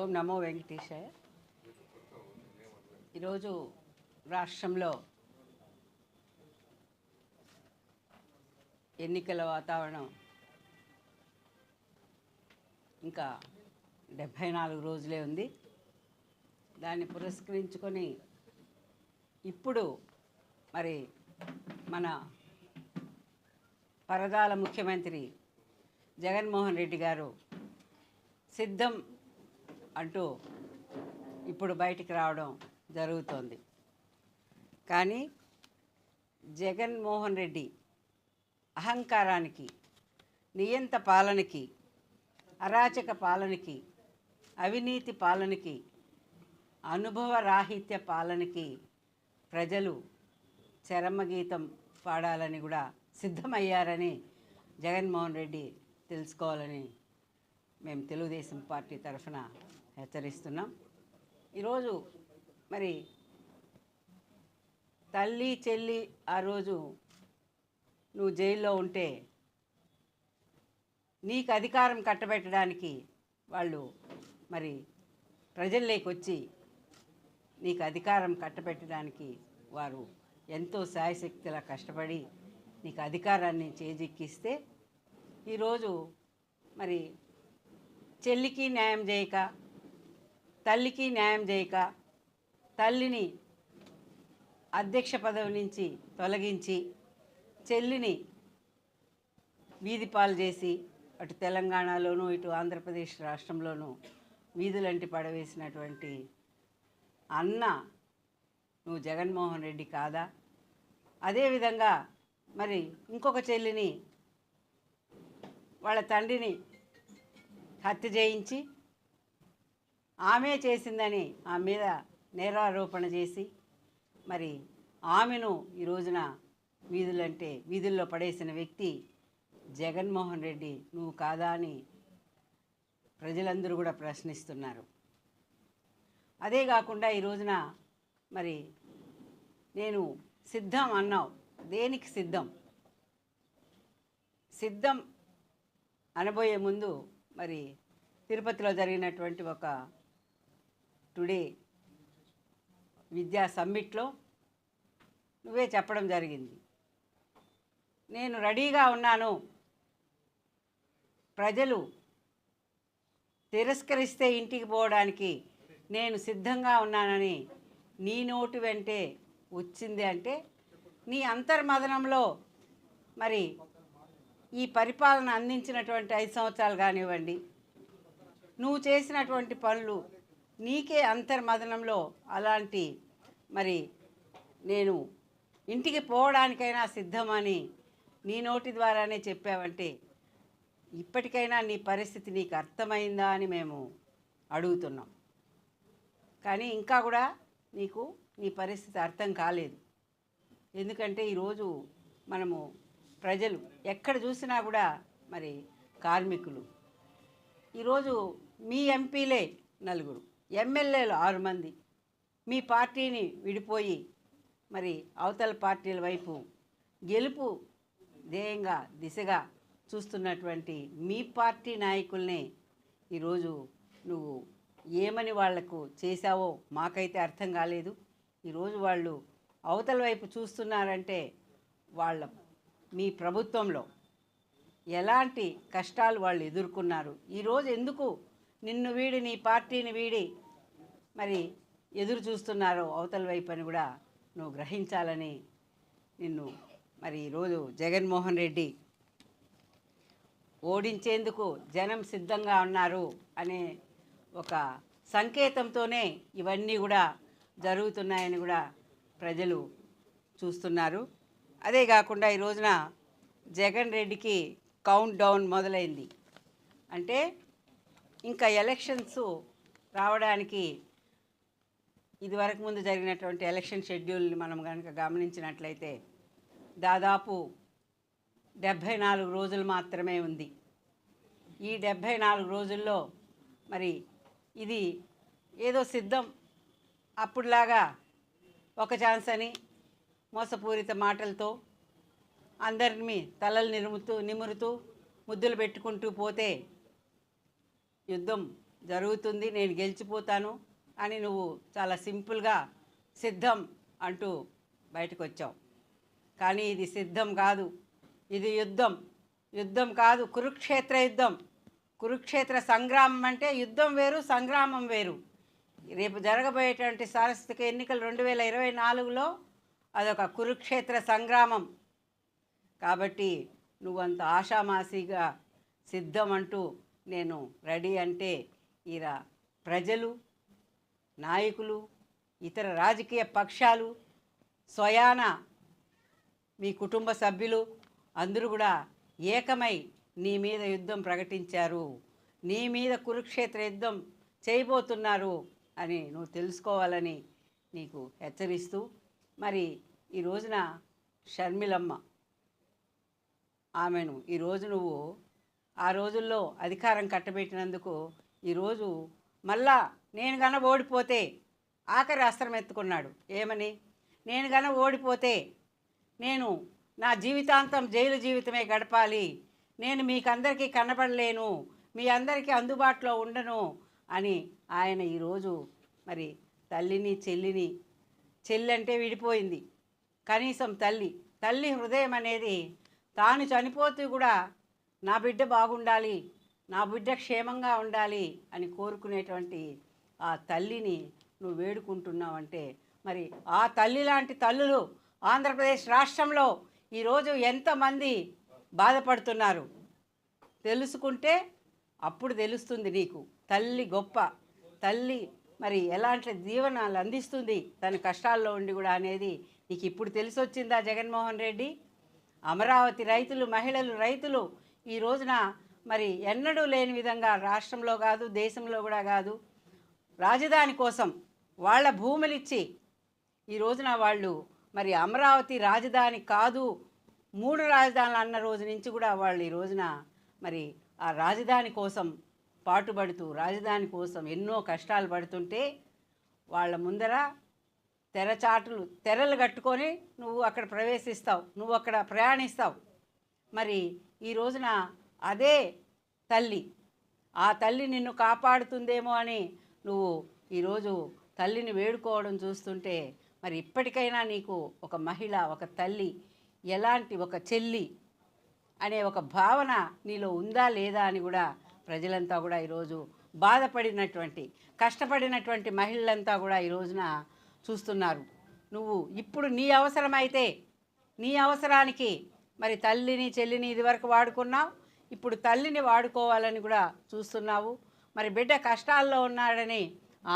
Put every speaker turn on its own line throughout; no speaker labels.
ఓం నమో వెంకటేశాయ. ఈరోజు రాష్ట్రంలో ఎన్నికల వాతావరణం ఇంకా డెబ్భై నాలుగు రోజులే ఉంది. దాన్ని పురస్కరించుకొని ఇప్పుడు మరి మన పరదాల ముఖ్యమంత్రి జగన్మోహన్ రెడ్డి గారు సిద్ధం అంటూ ఇప్పుడు బయటికి రావడం జరుగుతోంది. కానీ జగన్మోహన్ రెడ్డి అహంకారానికి నియంత పాలనకి అరాచక పాలనకి అవినీతి పాలనకి అనుభవ రాహిత్య పాలనకి ప్రజలు చరమగీతం పాడాలని కూడా సిద్ధమయ్యారని జగన్మోహన్ రెడ్డి తెలుసుకోవాలని మేము తెలుగుదేశం పార్టీ తరఫున హెచ్చరిస్తున్నాం. ఈరోజు మరి తల్లి చెల్లి ఆ రోజు నువ్వు జైల్లో ఉంటే నీకు అధికారం కట్టబెట్టడానికి వాళ్ళు మరి ప్రజల్లోకి వచ్చి నీకు అధికారం కట్టబెట్టడానికి వారు ఎంతో సాయశక్తిలా కష్టపడి నీకు అధికారాన్ని చేజిక్కిస్తే ఈరోజు మరి చెల్లికి న్యాయం చేయక తల్లికి న్యాయం చేయక తల్లిని అధ్యక్ష పదవి నుంచి తొలగించి చెల్లిని వీధి పాలు చేసి అటు తెలంగాణలోనూ ఇటు ఆంధ్రప్రదేశ్ రాష్ట్రంలోనూ వీధులంటి పడవేసినటువంటి అన్న నువ్వు జగన్మోహన్ రెడ్డి కాదా? అదేవిధంగా మరి ఇంకొక చెల్లిని వాళ్ళ తండ్రిని హత్య చేయించి ఆమె చేసిందని ఆమె మీద నేరారోపణ చేసి మరి ఆమెను ఈ రోజున వీధులంటే వీధుల్లో పడేసిన వ్యక్తి జగన్మోహన్ రెడ్డి నువ్వు కాదా అని ప్రజలందరూ కూడా ప్రశ్నిస్తున్నారు. అదే కాకుండా ఈ రోజున మరి నేను సిద్ధం అన్నావు. దేనికి సిద్ధం? సిద్ధం అనబోయే ముందు మరి తిరుపతిలో జరిగినటువంటి ఒక టుడే విద్యా సమ్మిట్లో నువ్వే చెప్పడం జరిగింది. నేను రెడీగా ఉన్నాను. ప్రజలు తిరస్కరిస్తే ఇంటికి పోవడానికి నేను సిద్ధంగా ఉన్నానని నీ నోటు వెంటే వచ్చింది అంటే నీ అంతర్మదనంలో మరి ఈ పరిపాలన అందించినటువంటి ఐదు సంవత్సరాలు కానివ్వండి నువ్వు చేసినటువంటి పనులు నీకే అంతర్మదనంలో అలాంటి మరి నేను ఇంటికి పోవడానికైనా సిద్ధమని నీ నోటి ద్వారానే చెప్పావంటే ఇప్పటికైనా నీ పరిస్థితి నీకు అర్థమైందా అని మేము అడుగుతున్నాం. కానీ ఇంకా కూడా నీకు నీ పరిస్థితి అర్థం కాలేదు. ఎందుకంటే ఈరోజు మనము ప్రజలు ఎక్కడ చూసినా కూడా మరి కార్మికులు. ఈరోజు మీ ఎంపీలే నలుగురు. ఎమ్మెల్యేలు ఆరు మంది. మీ పార్టీని విడిపోయి మరి అవతల పార్టీల వైపు గెలుపు ధ్యేయంగా దిశగా చూస్తున్నటువంటి మీ పార్టీ నాయకుల్ని ఈరోజు నువ్వు ఏమని వాళ్ళకు చేశావో మాకైతే అర్థం కాలేదు. ఈరోజు వాళ్ళు అవతల వైపు చూస్తున్నారంటే వాళ్ళ మీ ప్రభుత్వంలో ఎలాంటి కష్టాలు వాళ్ళు ఎదుర్కొన్నారు? ఈరోజు ఎందుకు నిన్ను వీడి నీ పార్టీని వీడి మరి ఎదురు చూస్తున్నారో అవతల వైపు అని కూడా నువ్వు గ్రహించాలని నిన్ను మరి ఈరోజు జగన్మోహన్ రెడ్డి ఓడించేందుకు జనం సిద్ధంగా ఉన్నారు అనే ఒక సంకేతంతోనే ఇవన్నీ కూడా జరుగుతున్నాయని కూడా ప్రజలు చూస్తున్నారు. అదే కాకుండా ఈ రోజున జగన్ రెడ్డికి కౌంట్ డౌన్ మొదలైంది. అంటే ఇంకా ఎలక్షన్స్ రావడానికి ఇదివరకు ముందు జరిగినటువంటి ఎలక్షన్ షెడ్యూల్ని మనం కనుక గమనించినట్లయితే దాదాపు డెబ్భై నాలుగు రోజులు మాత్రమే ఉంది. ఈ డెబ్భై నాలుగు రోజుల్లో మరి ఇది ఏదో సిద్ధం అప్పుడులాగా ఒక ఛాన్స్ అని మోసపూరిత మాటలతో అందరినీ తలలు నిరుముతూ నిమురుతూ ముద్దులు పెట్టుకుంటూ పోతే యుద్ధం జరుగుతుంది నేను గెలిచిపోతాను అని నువ్వు చాలా సింపుల్గా సిద్ధం అంటూ బయటకు వచ్చావు కానీ ఇది సిద్ధం కాదు. ఇది యుద్ధం. యుద్ధం కాదు కురుక్షేత్ర యుద్ధం. కురుక్షేత్ర సంగ్రామం అంటే యుద్ధం వేరు సంగ్రామం వేరు. రేపు జరగబోయేటువంటి సారస్వతిక ఎన్నికలు రెండు వేల ఇరవై నాలుగులో అదొక కురుక్షేత్ర సంగ్రామం. కాబట్టి నువ్వంత ఆషామాసిగా సిద్ధం అంటూ నేను రెడీ అంటే ఇలా ప్రజలు నాయకులు ఇతర రాజకీయ పక్షాలు స్వయాన మీ కుటుంబ సభ్యులు అందరూ కూడా ఏకమై నీ మీద యుద్ధం ప్రకటించారు. నీ మీద కురుక్షేత్ర యుద్ధం చేయబోతున్నారు అని నువ్వు తెలుసుకోవాలని నీకు హెచ్చరిస్తూ మరి ఈ రోజున షర్మిలమ్మ ఆమెను ఈరోజు నువ్వు ఆ రోజుల్లో అధికారం కట్టబెట్టినందుకు ఈరోజు మళ్ళా నేను గన ఓడిపోతే ఆఖరి అస్త్రం ఎత్తుకున్నాడు. ఏమని? నేను గన ఓడిపోతే నేను నా జీవితాంతం జైలు జీవితమే గడపాలి. నేను మీకందరికీ కనబడలేను. మీ అందరికీ అందుబాటులో ఉండను అని ఆయన ఈరోజు మరి తల్లిని చెల్లిని చెల్లి అంటే విడిపోయింది. కనీసం తల్లి తల్లి హృదయం అనేది తాను చనిపోతూ కూడా నా బిడ్డ బాగుండాలి. నా బిడ్డ క్షేమంగా ఉండాలి అని కోరుకునేటువంటి ఆ తల్లిని నువ్వు వేడుకుంటున్నావంటే మరి ఆ తల్లి లాంటి తల్లులు ఆంధ్రప్రదేశ్ రాష్ట్రంలో ఈరోజు ఎంతమంది బాధపడుతున్నారు? తెలుసుకుంటే అప్పుడు తెలుస్తుంది నీకు. తల్లి గొప్ప. తల్లి మరి ఎలాంటి జీవనాలు అందిస్తుంది? తన కష్టాల్లో ఉండి కూడా అనేది నీకు ఇప్పుడు తెలిసొచ్చిందా జగన్మోహన్ రెడ్డి? అమరావతి రైతులు మహిళలు రైతులు ఈ రోజున మరి ఎన్నడూ లేని విధంగా రాష్ట్రంలో కాదు దేశంలో కూడా కాదు. రాజధాని కోసం వాళ్ళ భూములు ఇచ్చి ఈ రోజున వాళ్ళు మరి అమరావతి రాజధాని కాదు మూడు రాజధానులు అన్న రోజు నుంచి కూడా వాళ్ళు ఈ రోజున మరి ఆ రాజధాని కోసం పాటుపడుతూ రాజధాని కోసం ఎన్నో కష్టాలు పడుతుంటే వాళ్ళ ముందర తెరచాటులు తెరలు కట్టుకొని నువ్వు అక్కడ ప్రవేశిస్తావు నువ్వు అక్కడ ప్రయాణిస్తావు. మరి ఈ రోజున అదే తల్లి. ఆ తల్లి నిన్ను కాపాడుతుందేమో అని నువ్వు ఈరోజు తల్లిని వేడుకోవడం చూస్తుంటే మరి ఇప్పటికైనా నీకు ఒక మహిళ ఒక తల్లి ఎలాంటి ఒక చెల్లి అనే ఒక భావన నీలో ఉందా లేదా అని కూడా ప్రజలంతా కూడా ఈరోజు బాధపడినటువంటి కష్టపడినటువంటి మహిళలంతా కూడా ఈ రోజున చూస్తున్నారు. నువ్వు ఇప్పుడు నీ అవసరమైతే నీ అవసరానికి మరి తల్లిని చెల్లిని ఇదివరకు వాడుకున్నావు? ఇప్పుడు తల్లిని వాడుకోవాలని కూడా చూస్తున్నావు. మరి బిడ్డ కష్టాల్లో ఉన్నాడని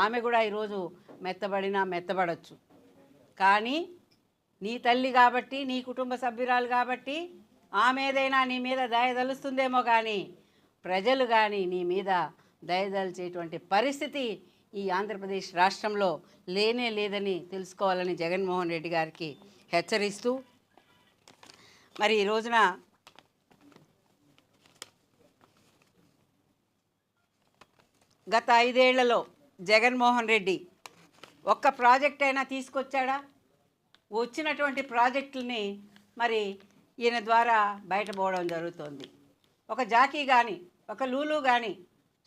ఆమె కూడా ఈరోజు మెత్తబడినా మెత్తబడచ్చు. కానీ నీ తల్లి కాబట్టి నీ కుటుంబ సభ్యురాలు కాబట్టి ఆమె ఏదైనా నీ మీద దయదలుస్తుందేమో కానీ ప్రజలు కానీ నీ మీద దయదలిచేటువంటి పరిస్థితి ఈ ఆంధ్రప్రదేశ్ రాష్ట్రంలో లేనే లేదని తెలుసుకోవాలని జగన్మోహన్ రెడ్డి గారికి హెచ్చరిస్తూ మరి ఈ రోజున గత ఐదేళ్ళలో జగన్మోహన్ రెడ్డి ఒక్క ప్రాజెక్ట్ అయినా తీసుకొచ్చాడా? వచ్చినటువంటి ప్రాజెక్టుల్ని మరి ఈయన ద్వారా బయటపోవడం జరుగుతోంది. ఒక జాకీ కానీ ఒక లూలు కానీ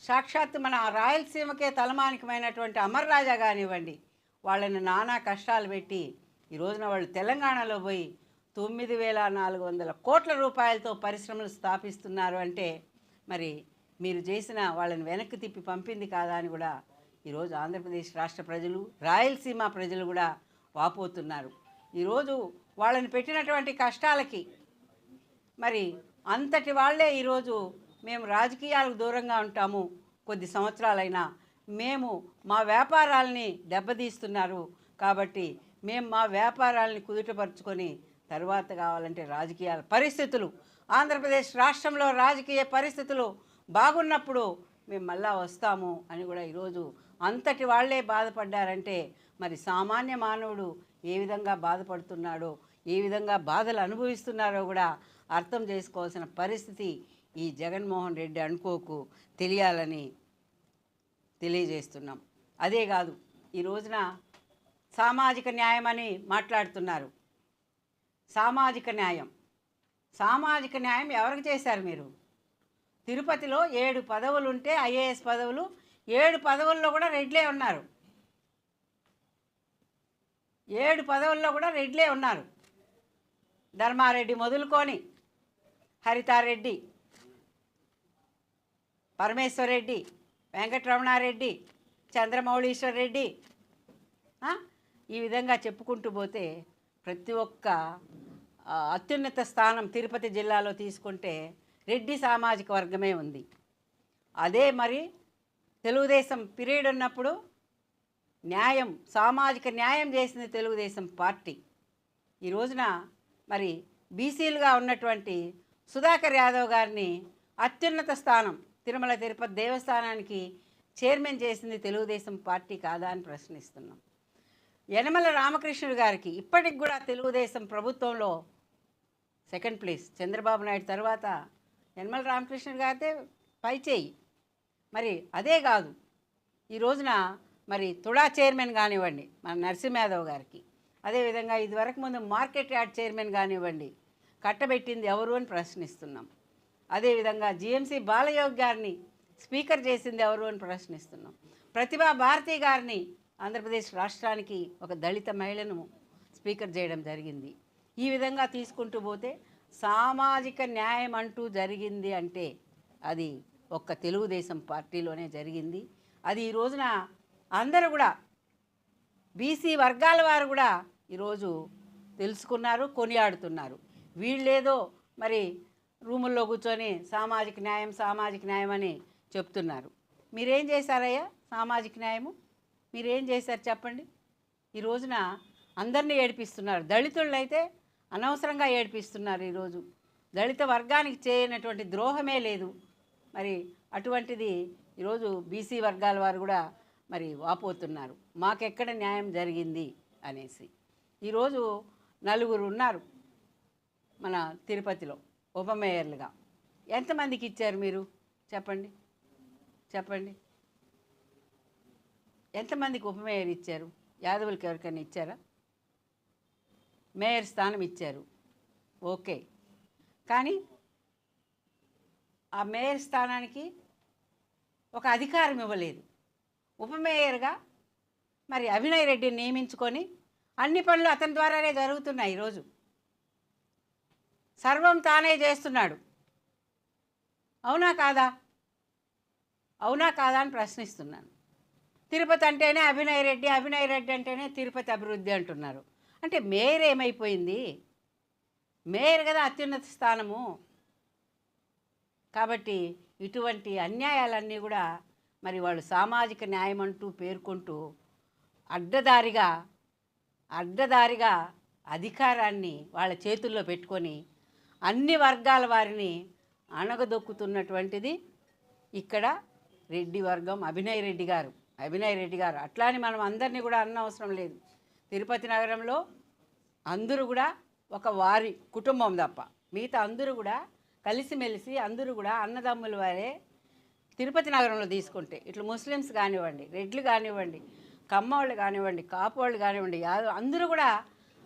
సాక్షాత్ మన రాయలసీమకే తలమానికమైనటువంటి అమర్ రాజా కానివ్వండి వాళ్ళని నానా కష్టాలు పెట్టి ఈ రోజున వాళ్ళు తెలంగాణలో పోయి తొమ్మిది వేల నాలుగు వందల కోట్ల రూపాయలతో పరిశ్రమలు స్థాపిస్తున్నారు అంటే మరి మీరు చేసిన వాళ్ళని వెనక్కి తిప్పి పంపింది కాదా అని కూడా ఈరోజు ఆంధ్రప్రదేశ్ రాష్ట్ర ప్రజలు రాయలసీమ ప్రజలు కూడా వాపోతున్నారు. ఈరోజు వాళ్ళని పెట్టినటువంటి కష్టాలకి మరి అంతటి వాళ్ళే ఈరోజు మేము రాజకీయాలకు దూరంగా ఉంటాము. కొద్ది సంవత్సరాలైనా మేము మా వ్యాపారాలని దెబ్బతీస్తున్నారు కాబట్టి మేము మా వ్యాపారాలని కుదుటపరుచుకొని తర్వాత కావాలంటే రాజకీయాల పరిస్థితులు ఆంధ్రప్రదేశ్ రాష్ట్రంలో రాజకీయ పరిస్థితులు బాగున్నప్పుడు మేము మళ్ళా వస్తాము అని కూడా ఈరోజు అంతటి వాళ్ళే బాధపడ్డారంటే మరి సామాన్య మానవుడు ఏ విధంగా బాధపడుతున్నాడో ఏ విధంగా బాధలు అనుభవిస్తున్నారో కూడా అర్థం చేసుకోవాల్సిన పరిస్థితి ఈ జగన్మోహన్ రెడ్డి అనుకోకు తెలియాలని తెలియజేస్తున్నాం. అదే కాదు ఈ రోజున సామాజిక న్యాయం అని మాట్లాడుతున్నారు. సామాజిక న్యాయం. సామాజిక న్యాయం ఎవరికి చేశారు మీరు? తిరుపతిలో ఏడు పదవులు ఉంటే ఐఏఎస్ పదవులు ఏడు పదవుల్లో కూడా రెడ్లే ఉన్నారు. ఏడు పదవుల్లో కూడా రెడ్లే ఉన్నారు. ధర్మారెడ్డి మొదలుకొని హరితారెడ్డి పరమేశ్వరరెడ్డి వెంకటరమణారెడ్డి చంద్రమౌళీశ్వర్ రెడ్డి ఈ విధంగా చెప్పుకుంటూ పోతే ప్రతి ఒక్క అత్యున్నత స్థానం తిరుపతి జిల్లాలో తీసుకుంటే రెడ్డి సామాజిక వర్గమే ఉంది. అదే మరి తెలుగుదేశం పీరియడ్ ఉన్నప్పుడు న్యాయం సామాజిక న్యాయం చేసింది తెలుగుదేశం పార్టీ. ఈ రోజున మరి బీసీలుగా ఉన్నటువంటి సుధాకర్ యాదవ్ గారిని అత్యున్నత స్థానం తిరుమల తిరుపతి దేవస్థానానికి చైర్మన్ చేసింది తెలుగుదేశం పార్టీ కాదా అని ప్రశ్నిస్తున్నాం. యనమల రామకృష్ణుడు గారికి ఇప్పటికి కూడా తెలుగుదేశం ప్రభుత్వంలో సెకండ్ ప్లేస్ చంద్రబాబు నాయుడు తర్వాత యనమల రామకృష్ణుడు గారితే పై చేయి. మరి అదే కాదు ఈ రోజున మరి తుడా చైర్మన్ కానివ్వండి మన నరసింహయాదవ్ గారికి. అదేవిధంగా ఇదివరకు ముందు మార్కెట్ యార్డ్ చైర్మన్ కానివ్వండి కట్టబెట్టింది ఎవరు అని ప్రశ్నిస్తున్నాం. అదేవిధంగా జిఎంసీ బాలయోగ్ గారిని స్పీకర్ చేసింది ఎవరు అని ప్రశ్నిస్తున్నాం. ప్రతిభా భారతి గారిని ఆంధ్రప్రదేశ్ రాష్ట్రానికి ఒక దళిత మహిళను స్పీకర్ చేయడం జరిగింది. ఈ విధంగా తీసుకుంటూ పోతే సామాజిక న్యాయం అంటూ జరిగింది అంటే అది ఒక్క తెలుగుదేశం పార్టీలోనే జరిగింది. అది ఈ రోజున అందరూ కూడా బీసీ వర్గాల వారు కూడా ఈరోజు తెలుసుకున్నారు కొనియాడుతున్నారు. వీళ్ళేదో మరి రూముల్లో కూర్చొని సామాజిక న్యాయం సామాజిక న్యాయం అని చెప్తున్నారు. మీరేం చేశారయ్యా సామాజిక న్యాయము? మీరేం చేశారు చెప్పండి? ఈ రోజున అందరినీ ఏడిపిస్తున్నారు. దళితులను అయితే అనవసరంగా ఏడిపిస్తున్నారు ఈరోజు. దళిత వర్గానికి చేయనటువంటి ద్రోహమే లేదు. మరి అటువంటిది ఈరోజు బీసీ వర్గాల వారు కూడా మరి వాపోతున్నారు. మాకెక్కడ న్యాయం జరిగింది అనేసి. ఈరోజు నలుగురు ఉన్నారు మన తిరుపతిలో ఉప మేయర్లుగా. ఎంతమందికి ఇచ్చారు మీరు? చెప్పండి. చెప్పండి. ఎంతమందికి ఉప మేయర్ ఇచ్చారు? యాదవులకి ఎవరికైనా ఇచ్చారా? మేయర్ స్థానం ఇచ్చారు. ఓకే. కానీ ఆ మేయర్ స్థానానికి ఒక అధికారం ఇవ్వలేదు. ఉప మేయర్గా మరి అభినయ్ రెడ్డిని నియమించుకొని అన్ని పనులు అతని ద్వారానే జరుగుతున్నాయి ఈరోజు. సర్వం తానే చేస్తున్నాడు. అవునా కాదా? అవునా కాదా అని ప్రశ్నిస్తున్నాను. తిరుపతి అంటేనే అభినయ్ రెడ్డి అభినయ్ రెడ్డి అంటేనే తిరుపతి అభివృద్ధి అంటున్నారు. అంటే మేయర్ ఏమైపోయింది? మేయర్ కదా అత్యున్నత స్థానము. కాబట్టి ఇటువంటి అన్యాయాలన్నీ కూడా మరి వాళ్ళు సామాజిక న్యాయం అంటూ పేర్కొంటూ అడ్డదారిగా అడ్డదారిగా అధికారాన్ని వాళ్ళ చేతుల్లో పెట్టుకొని అన్ని వర్గాల వారిని అణగదొక్కుతున్నటువంటిది ఇక్కడ రెడ్డి వర్గం అభినయ్ రెడ్డి గారు. అభినయ్ రెడ్డి గారు. అట్లా అని మనం అందరినీ కూడా అన్న అవసరం లేదు. తిరుపతి నగరంలో అందరూ కూడా ఒక వారి కుటుంబం తప్ప. మిగతా అందరూ కూడా కలిసిమెలిసి అందరూ కూడా అన్నదమ్ముల వారే తిరుపతి నగరంలో తీసుకుంటే ఇట్లా ముస్లిమ్స్ కానివ్వండి రెడ్లు కానివ్వండి కమ్మవాళ్ళు కానివ్వండి కాపోళ్ళు కానివ్వండి యాదవ్ అందరూ కూడా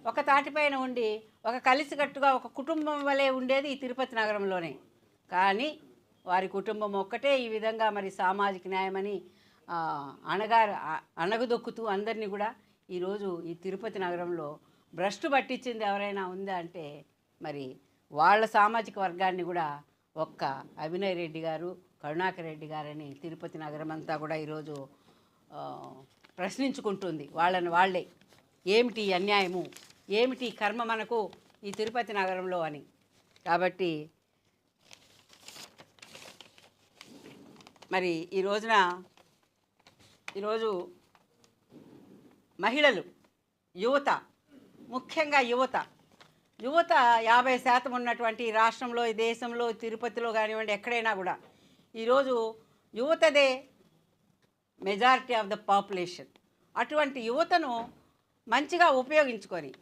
ఒక తాటిపైన ఉండి ఒక కలిసికట్టుగా ఒక కుటుంబం వలె ఉండేది ఈ తిరుపతి నగరంలోనే. కానీ వారి కుటుంబం ఒక్కటే ఈ విధంగా మరి సామాజిక న్యాయమని అణగారు అణగదొక్కుతూ అందరినీ కూడా ఈరోజు ఈ తిరుపతి నగరంలో భ్రష్టు పట్టించింది ఎవరైనా ఉందా అంటే మరి వాళ్ళ సామాజిక వర్గాన్ని కూడా ఒక్క అభినయ్ రెడ్డి గారు కరుణాకర్ రెడ్డి గారని తిరుపతి నగరం అంతా కూడా ఈరోజు ప్రశ్నించుకుంటుంది. వాళ్ళని వాళ్ళే. ఏమిటి అన్యాయము? ఏమిటి కర్మ మనకు ఈ తిరుపతి నగరంలో అని. కాబట్టి మరి ఈ రోజున ఈరోజు మహిళలు యువత ముఖ్యంగా యువత. యువత యాభై శాతం ఉన్నటువంటి ఈ రాష్ట్రంలో ఈ దేశంలో తిరుపతిలో కానివ్వండి ఎక్కడైనా కూడా ఈరోజు యువతదే మెజారిటీ ఆఫ్ ద పాపులేషన్ అటువంటి యువతను మంచిగా ఉపయోగించుకొని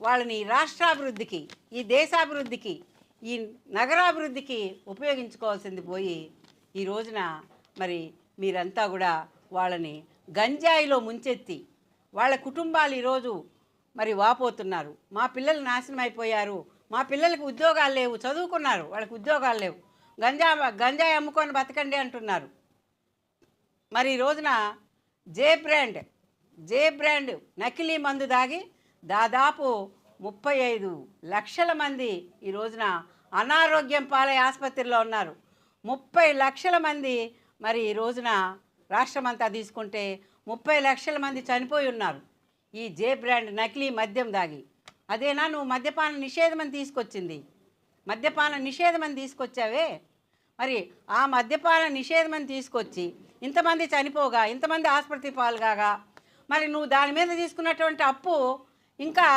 వాళ్ళని ఈ రాష్ట్రాభివృద్ధికి ఈ దేశాభివృద్ధికి ఈ నగరాభివృద్ధికి ఉపయోగించుకోవాల్సింది పోయి ఈ రోజున మరి మీరంతా కూడా వాళ్ళని గంజాయిలో ముంచెత్తి వాళ్ళ కుటుంబాలు ఈరోజు మరి వాపోతున్నారు. మా పిల్లలు నాశనం అయిపోయారు. మా పిల్లలకు ఉద్యోగాలు లేవు. చదువుకున్నారు. వాళ్ళకి ఉద్యోగాలు లేవు. గంజా గంజాయి అమ్ముకొని బతకండి అంటున్నారు. మరి ఈ రోజున జే బ్రాండ్ జే బ్రాండ్ నకిలీ మందు దాగి దాదాపు ముప్పై ఐదు లక్షల మంది ఈ రోజున అనారోగ్యం పాలై ఆసుపత్రిలో ఉన్నారు. ముప్పై లక్షల మంది మరి ఈ రోజున రాష్ట్రమంతా తీసుకుంటే ముప్పై లక్షల మంది చనిపోయి ఉన్నారు. ఈ జే బ్రాండ్ నకిలీ మద్యం దాగి. అదేనా? నువ్వు మద్యపాన నిషేధం అని తీసుకొచ్చింది. మద్యపాన నిషేధం అని తీసుకొచ్చావే? మరి ఆ మద్యపాన నిషేధం అని తీసుకొచ్చి ఇంతమంది చనిపోగా ఇంతమంది ఆసుపత్రి పాల్గాగా మరి నువ్వు దాని మీద తీసుకున్నటువంటి అప్పు ఇంకా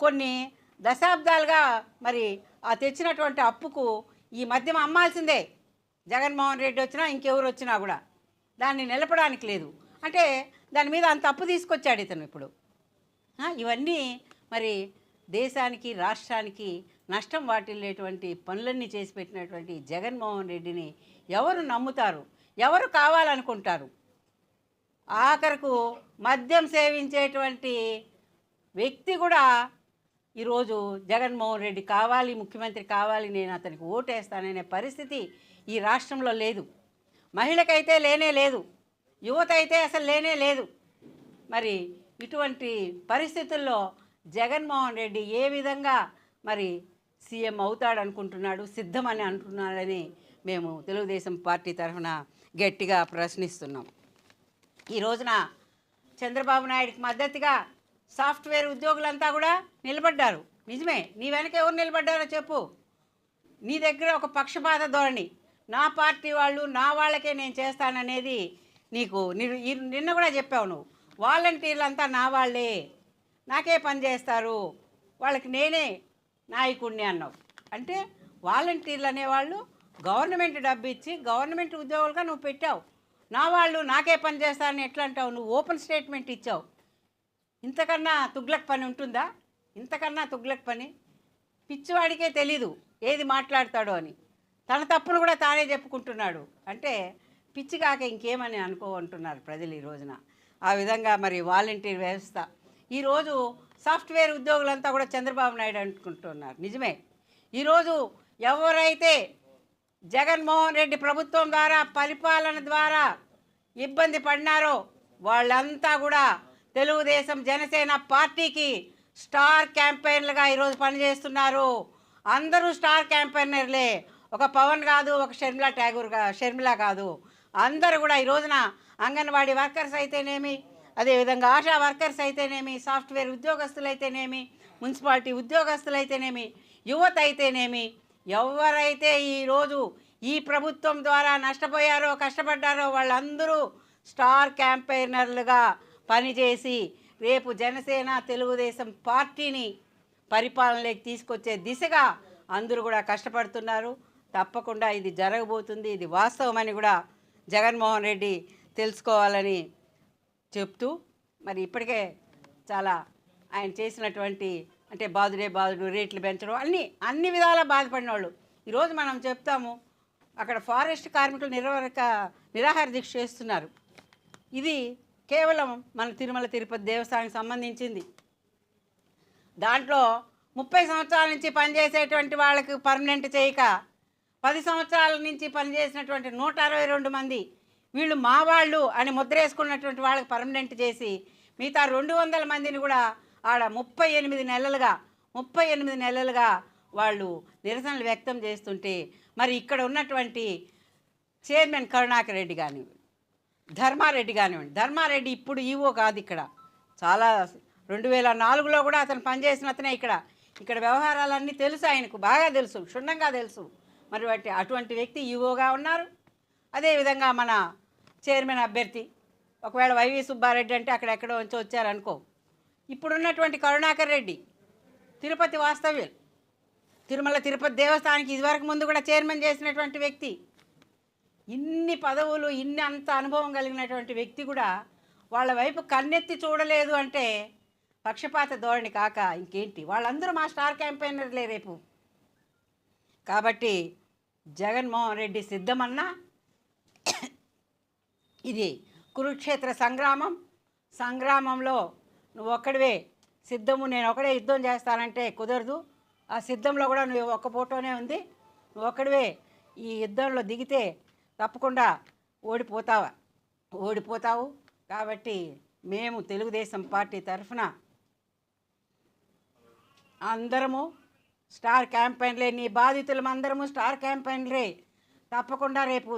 కొన్ని దశాబ్దాలుగా మరి ఆ తెచ్చినటువంటి అప్పుకు ఈ మద్యం అమ్మాల్సిందే. జగన్మోహన్ రెడ్డి వచ్చినా ఇంకెవరు వచ్చినా కూడా. దాన్ని నిలపడానికి లేదు. అంటే దాని మీద అంత అప్పు తీసుకొచ్చాడు ఇతను ఇప్పుడు. ఇవన్నీ మరి దేశానికి రాష్ట్రానికి నష్టం వాటిల్లేటువంటి పనులన్నీ చేసి పెట్టినటువంటి జగన్మోహన్ రెడ్డిని ఎవరు నమ్ముతారు? ఎవరు కావాలనుకుంటారు? ఆఖరకు మద్యం సేవించేటువంటి వ్యక్తి కూడా ఈరోజు జగన్మోహన్ రెడ్డి కావాలి ముఖ్యమంత్రి కావాలి నేను అతనికి ఓటేస్తాననే పరిస్థితి ఈ రాష్ట్రంలో లేదు. మహిళకైతే లేనే లేదు. యువత అయితే అసలు లేనే లేదు. మరి ఇటువంటి పరిస్థితుల్లో జగన్మోహన్ రెడ్డి ఏ విధంగా మరి సీఎం అవుతాడనుకుంటున్నాడు సిద్ధమని అంటున్నాడని మేము తెలుగుదేశం పార్టీ తరఫున గట్టిగా ప్రశ్నిస్తున్నాం. ఈ రోజున చంద్రబాబు నాయుడికి మద్దతుగా సాఫ్ట్వేర్ ఉద్యోగులంతా కూడా నిలబడ్డారు. నిజమే నీ వెనక ఎవరు నిలబడ్డారో చెప్పు. నీ దగ్గర ఒక పక్షపాత ధోరణి. నా పార్టీ వాళ్ళు నా వాళ్ళకే నేను చేస్తాననేది నీకు నిన్న కూడా చెప్పావు నువ్వు. వాలంటీర్లు అంతా నా వాళ్ళే. నాకే పని చేస్తారు. వాళ్ళకి నేనే నాయకుడిని అన్నావు. అంటే వాలంటీర్లు అనేవాళ్ళు గవర్నమెంట్ డబ్బు ఇచ్చి గవర్నమెంట్ ఉద్యోగులుగా నువ్వు పెట్టావు. నా వాళ్ళు నాకే పని చేస్తారని ఎట్లా అంటావు? నువ్వు ఓపెన్ స్టేట్మెంట్ ఇచ్చావు. ఇంతకన్నా తుగ్లక్ పని ఉంటుందా? ఇంతకన్నా తుగ్లక్ పని? పిచ్చివాడికే తెలీదు ఏది మాట్లాడతాడో అని. తన తప్పును కూడా తానే చెప్పుకుంటున్నాడు. అంటే పిచ్చి కాక ఇంకేమని అనుకోమంటున్నారు ప్రజలు ఈ రోజున. ఆ విధంగా మరి వాలంటీర్ వ్యవస్థ. ఈరోజు సాఫ్ట్వేర్ ఉద్యోగులంతా కూడా చంద్రబాబు నాయుడు అనుకుంటున్నారు. నిజమే. ఈరోజు ఎవరైతే జగన్మోహన్ రెడ్డి ప్రభుత్వం ద్వారా పరిపాలన ద్వారా ఇబ్బంది పడినారో వాళ్ళంతా కూడా తెలుగుదేశం జనసేన పార్టీకి స్టార్ క్యాంపెయిన్లుగా ఈరోజు పనిచేస్తున్నారు. అందరూ స్టార్ క్యాంపెయినర్లే. ఒక పవన్ కాదు ఒక షర్మిలా ట్యాగూర్ కా షర్మిల కాదు. అందరూ కూడా ఈ రోజున అంగన్వాడీ వర్కర్స్ అయితేనేమి అదేవిధంగా ఆశా వర్కర్స్ అయితేనేమి సాఫ్ట్వేర్ ఉద్యోగస్తులు అయితేనేమి మున్సిపాలిటీ ఉద్యోగస్తులు అయితేనేమి యువత అయితేనేమి ఎవరైతే ఈరోజు ఈ ప్రభుత్వం ద్వారా నష్టపోయారో కష్టపడ్డారో వాళ్ళందరూ స్టార్ క్యాంపెయినర్లుగా పనిచేసి రేపు జనసేన తెలుగుదేశం పార్టీని పరిపాలనలోకి తీసుకొచ్చే దిశగా అందరూ కూడా కష్టపడుతున్నారు. తప్పకుండా ఇది జరగబోతుంది. ఇది వాస్తవమని కూడా జగన్మోహన్ రెడ్డి తెలుసుకోవాలని చెప్తూ మరి ఇప్పటికే చాలా ఆయన చేసినటువంటి అంటే బాధుడే బాధుడు రేట్లు పెంచడం అన్నీ అన్ని విధాలా బాధపడిన వాళ్ళు ఈరోజు మనం చెప్తాము అక్కడ ఫారెస్ట్ కార్మికులు నిర్వహక నిరాహార దీక్ష చేస్తున్నారు. ఇది కేవలం మన తిరుమల తిరుపతి దేవస్థానానికి సంబంధించింది. దాంట్లో ముప్పై సంవత్సరాల నుంచి పనిచేసేటువంటి వాళ్ళకి పర్మనెంట్ చేయక పది సంవత్సరాల నుంచి పనిచేసినటువంటి నూట అరవై రెండు మంది వీళ్ళు మా వాళ్ళు అని ముద్ర వేసుకున్నటువంటి వాళ్ళకి పర్మనెంట్ చేసి మిగతా రెండు వందల మందిని కూడా ఆడ ముప్పై ఎనిమిది నెలలుగా ముప్పై ఎనిమిది నెలలుగా వాళ్ళు నిరసనలు వ్యక్తం చేస్తుంటే మరి ఇక్కడ ఉన్నటువంటి చైర్మన్ కరుణాకర్ రెడ్డి కానివ్వండి ధర్మారెడ్డి కానివ్వండి ధర్మారెడ్డి ఇప్పుడు ఈవో కాదు ఇక్కడ. చాలా రెండు వేల నాలుగులో కూడా అతను పనిచేసిన అతనే ఇక్కడ. ఇక్కడ వ్యవహారాలన్నీ తెలుసు ఆయనకు బాగా తెలుసు క్షుణ్ణంగా తెలుసు. మరి వాటి అటువంటి వ్యక్తి ఈవోగా ఉన్నారు. అదేవిధంగా మన చైర్మన్ అభ్యర్థి ఒకవేళ వైవి సుబ్బారెడ్డి అంటే అక్కడెక్కడో ఉంచి వచ్చారనుకో ఇప్పుడున్నటువంటి కరుణాకర్ రెడ్డి తిరుపతి వాస్తవ్యం తిరుమల తిరుపతి దేవస్థానానికి ఇదివరకు ముందు కూడా చైర్మన్ చేసినటువంటి వ్యక్తి. ఇన్ని పదవులు ఇన్ని అంత అనుభవం కలిగినటువంటి వ్యక్తి కూడా వాళ్ళ వైపు కన్నెత్తి చూడలేదు అంటే పక్షపాత ధోరణి కాక ఇంకేంటి? వాళ్ళందరూ మా స్టార్ క్యాంపెయినర్లే రేపు. కాబట్టి జగన్మోహన్ రెడ్డి సిద్ధమన్నా ఇది కురుక్షేత్ర సంగ్రామం. సంగ్రామంలో నువ్వు ఒక్కడివే. సిద్ధము నేను ఒకడే యుద్ధం చేస్తానంటే కుదరదు. ఆ సిద్ధంలో కూడా నువ్వు ఒక్క ఫోటోనే ఉంది. నువ్వు ఒక్కడివే ఈ యుద్ధంలో దిగితే తప్పకుండా ఓడిపోతావా? ఓడిపోతావు. కాబట్టి మేము తెలుగుదేశం పార్టీ తరఫున అందరము స్టార్ క్యాంపెయిన్లే నీ బాధితులం అందరము స్టార్ క్యాంపెయిన్లే. తప్పకుండా రేపు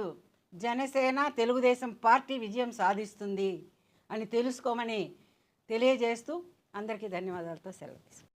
జనసేన తెలుగుదేశం పార్టీ విజయం సాధిస్తుంది అని తెలుసుకోమని తెలియజేస్తూ అందరికీ ధన్యవాదాలతో సెలవు